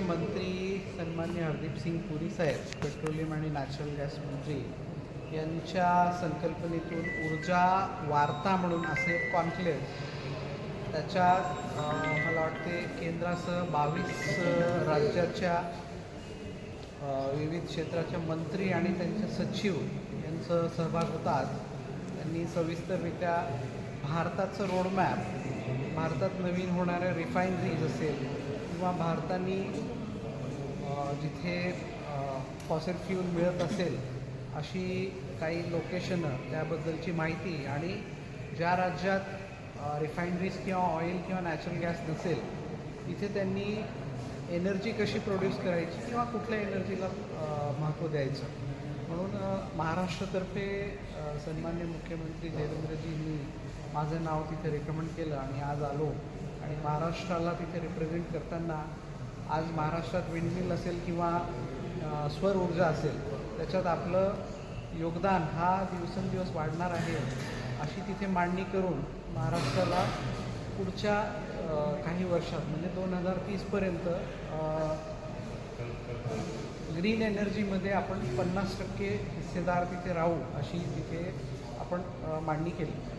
मंत्री सन्मान्य हरदीप सिंग पुरी साहेब पेट्रोलियम आणि नॅचरल गॅस मंत्री यांच्या संकल्पनेतून ऊर्जा वार्ता म्हणून असे कॉन्क्लेव्ह त्याच्यात मला वाटते केंद्रासह बावीस राज्याच्या विविध क्षेत्राच्या मंत्री आणि त्यांचे सचिव यांचं सहभाग होतात. त्यांनी सविस्तररित्या भारताचं रोडमॅप भारतात नवीन होणाऱ्या रिफायनरीज असेल किंवा भारताने जिथे फॉसिल फ्यूल मिळत असेल अशी काही लोकेशनं त्याबद्दलची माहिती आणि ज्या राज्यात रिफायनरीज किंवा ऑइल किंवा नॅचरल गॅस नसेल तिथे त्यांनी एनर्जी कशी प्रोड्यूस करायची किंवा कुठल्या एनर्जीला महत्त्व द्यायचं? म्हणून महाराष्ट्रातर्फे सन्मान्य मुख्यमंत्री देवेंद्रजींनी माझं नाव तिथे रेकमेंड केलं आणि आज आलो. आणि महाराष्ट्राला तिथे रिप्रेझेंट करताना आज महाराष्ट्रात विंडमिल असेल किंवा स्वर ऊर्जा असेल त्याच्यात आपलं योगदान हा दिवसेंदिवस वाढणार आहे अशी तिथे मांडणी करून महाराष्ट्राला पुढच्या काही वर्षात म्हणजे दोन हजार तीसपर्यंत ग्रीन एनर्जीमध्ये आपण पन्नास टक्के हिस्सेदार तिथे राहू अशी तिथे आपण मांडणी केली.